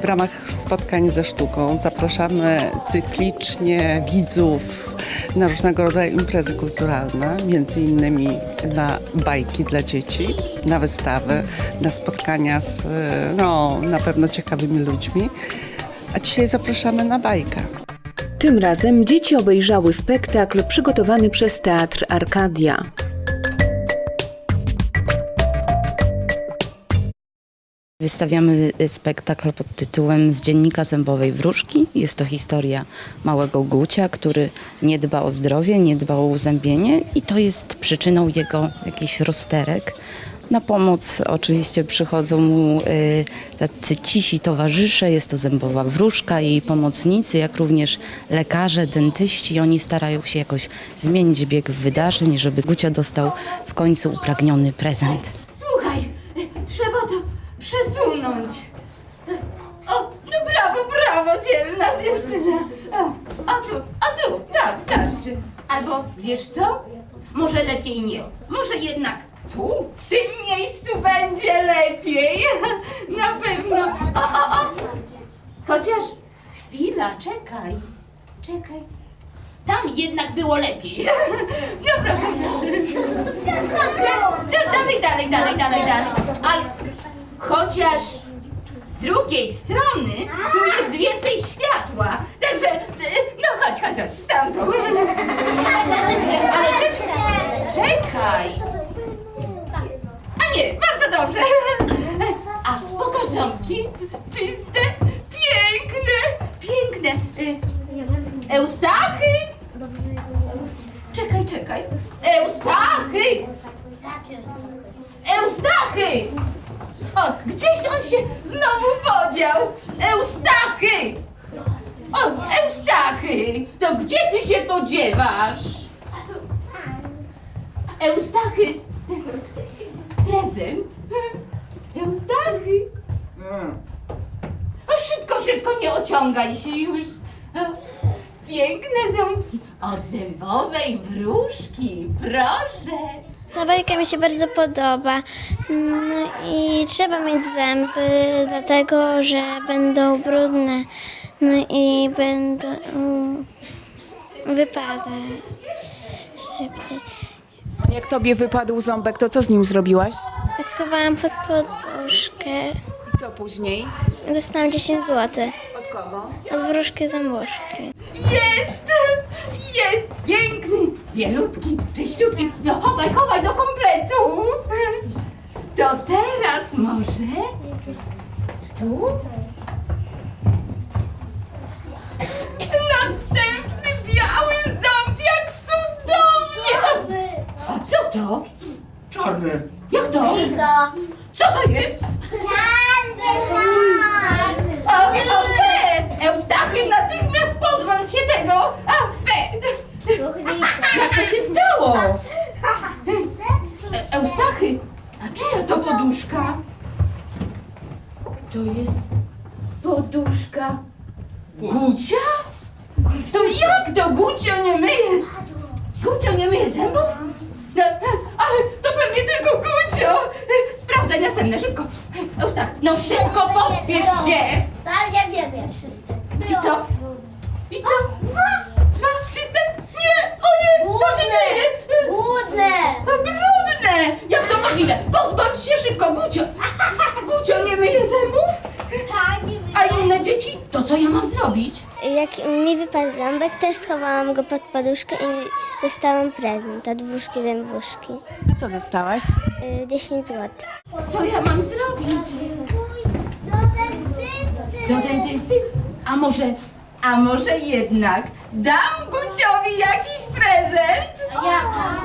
W ramach spotkań ze sztuką zapraszamy cyklicznie widzów na różnego rodzaju imprezy kulturalne, między innymi na bajki dla dzieci, na wystawy, na spotkania z no, na pewno ciekawymi ludźmi. A dzisiaj zapraszamy na bajkę. Tym razem dzieci obejrzały spektakl przygotowany przez Teatr Arkadia. Wystawiamy spektakl pod tytułem Z dziennika zębowej wróżki. Jest to historia małego Gucia, który nie dba o zdrowie, nie dba o uzębienie i to jest przyczyną jego jakichś rozterek. Na pomoc oczywiście przychodzą mu y, tacy cisi towarzysze, jest to zębowa wróżka, jej pomocnicy, jak również lekarze, dentyści. Oni starają się jakoś zmienić bieg wydarzeń, żeby Gucio dostał w końcu upragniony prezent. Słuchaj, trzeba to przesunąć. O, no brawo, brawo, dzielna dziewczyna. O, a tu, a tu, tak, starszy. Albo wiesz co? Może lepiej nie. Może jednak tu, w tym miejscu będzie lepiej. Na pewno. O, o, o. Chociaż chwila, czekaj. Czekaj. Tam jednak było lepiej. No proszę, proszę. Da- Dalej, dalej, dalej, dalej, dalej. Ale chociaż z drugiej strony tu jest więcej światła. Także, e, no chodź, chodź, chodź, w tamtą. Ale czekaj. A nie, bardzo dobrze. A pokaż ząbki. Czyste, piękne, piękne. Y, Eustachy? Czekaj, czekaj. Eustachy! Eustachy! O, gdzieś on się znowu podział! Eustachy! O, Eustachy! To gdzie ty się podziewasz? Eustachy! Prezent? Eustachy! O, szybko, szybko, nie ociągaj się już. Piękne ząbki od zębowej wróżki, proszę. Ta bajka mi się bardzo podoba. No i trzeba mieć zęby, dlatego że będą brudne. No i będą um, wypadać szybciej. Jak tobie wypadł ząbek, to co z nim zrobiłaś? Schowałam pod poduszkę. I co później? Dostałam 10 zł Od kogo? od wróżki zębuszki. Jest! Jest! Piękny! Bielutki, czyściutki. No chowaj, chowaj do kompletu. To teraz może... Tu? Następny biały ząb, jak cudownie! A co to? Czarny. Jak to? Co to jest? A, a fe! Eustachy, natychmiast pozbądź się tego! A fe! Jak to się stało? E, Eustachy, a czyja to poduszka? To jest poduszka Gucia? To jak to Gucio nie myje? Gucio nie myje zębów? No, ale to pewnie tylko Gucio! Sprawdzaj następne, szybko! Eustach, no szybko pospiesz się! Tam ja wiem, jak wszystko. I co? I co? Dwa! Dwa czyste? Nie! Ojej! Co się dzieje? A, Brudne! Jak to możliwe? Pozbądź się szybko! Gucio nie myje zębów? Tak, nie A inne dzieci? To co ja mam zrobić? Jak mi wypadł ząbek, też schowałam go pod poduszkę i dostałam prezent od wróżki zębuszki. A co dostałaś? Y, 10 zł. Co ja mam zrobić? Do dentysty! Do dentysty? A może, a może jednak dam Guciowi jakiś prezent? Jaka?